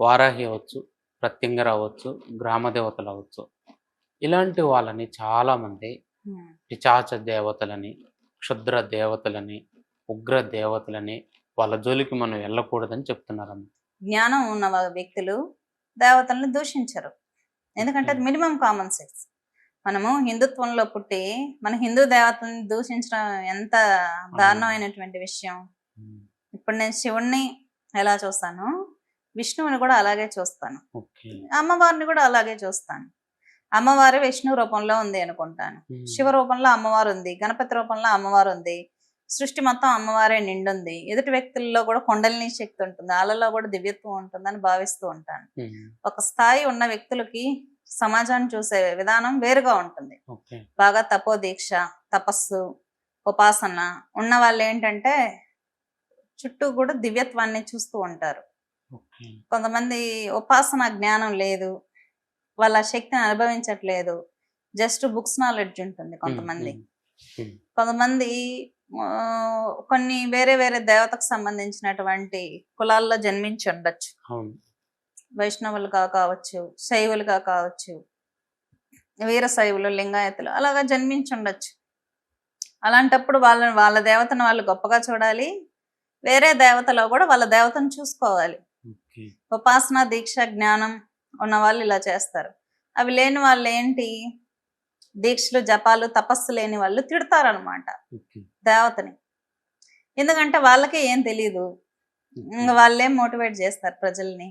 వారాహి అవ్వచ్చు ప్రత్యంగర అవ్వచ్చు గ్రామ దేవతలు అవ్వచ్చు. ఇలాంటి వాళ్ళని చాలామంది. పిచాచ దేవతలని క్షుద్ర దేవతలని ఉగ్ర దేవతలని వాళ్ళ జోలికి మనం వెళ్ళకూడదని చెప్తున్నారమ్మ జ్ఞానం ఉన్న వ్యక్తులు దేవతల్ని దూషించరు. ఎందుకంటే అది మినిమం కామన్ సెన్స్. మనము హిందుత్వంలో పుట్టి మన హిందూ దేవతల్ని దూషించడం ఎంత దారుణమైనటువంటి విషయం. ఇప్పుడు నేను శివుణ్ణి ఎలా చూస్తాను? విష్ణువుని కూడా అలాగే చూస్తాను. అమ్మవారిని కూడా అలాగే చూస్తాను. అమ్మవారు విష్ణు రూపంలో ఉంది అనుకుంటాను. శివ రూపంలో అమ్మవారు ఉంది. గణపతి రూపంలో అమ్మవారు ఉంది. సృష్టి మొత్తం అమ్మవారే నిండుంది. ఎదుటి వ్యక్తుల్లో కూడా కొండలిని శక్తి ఉంటుంది. వాళ్ళలో కూడా దివ్యత్వం ఉంటుందని భావిస్తూ ఉంటాను. ఒక స్థాయి ఉన్న వ్యక్తులకి సమాజాన్ని చూసే విధానం వేరుగా ఉంటుంది. బాగా తపో దీక్ష తపస్సు ఉపాసన ఉన్న వాళ్ళు ఏంటంటే చుట్టూ కూడా దివ్యత్వాన్ని చూస్తూ ఉంటారు. కొంతమంది ఉపాసన జ్ఞానం లేదు. వాళ్ళ శక్తిని అనుభవించట్లేదు. జస్ట్ బుక్స్ నాలెడ్జ్ ఉంటుంది కొంతమంది. కొంతమంది కొన్ని వేరే వేరే దేవతకు సంబంధించినటువంటి కులాల్లో జన్మించి ఉండొచ్చు. వైష్ణవులుగా కావచ్చు శైవులుగా కావచ్చు వీర శైవులు లింగాయతులు అలాగా జన్మించి ఉండొచ్చు. అలాంటప్పుడు వాళ్ళ వాళ్ళ దేవతను వాళ్ళు గొప్పగా చూడాలి. వేరే దేవతలో కూడా వాళ్ళ దేవతను చూసుకోవాలి. ఉపాసన దీక్ష జ్ఞానం ఉన్న వాళ్ళు ఇలా చేస్తారు. అవి లేని వాళ్ళు ఏంటి? దీక్షలు జపాలు తపస్సు లేని వాళ్ళు తిడతారనమాట దేవతని. ఎందుకంటే వాళ్ళకి ఏం తెలియదు వాళ్ళేం మోటివేట్ చేస్తారు ప్రజల్ని?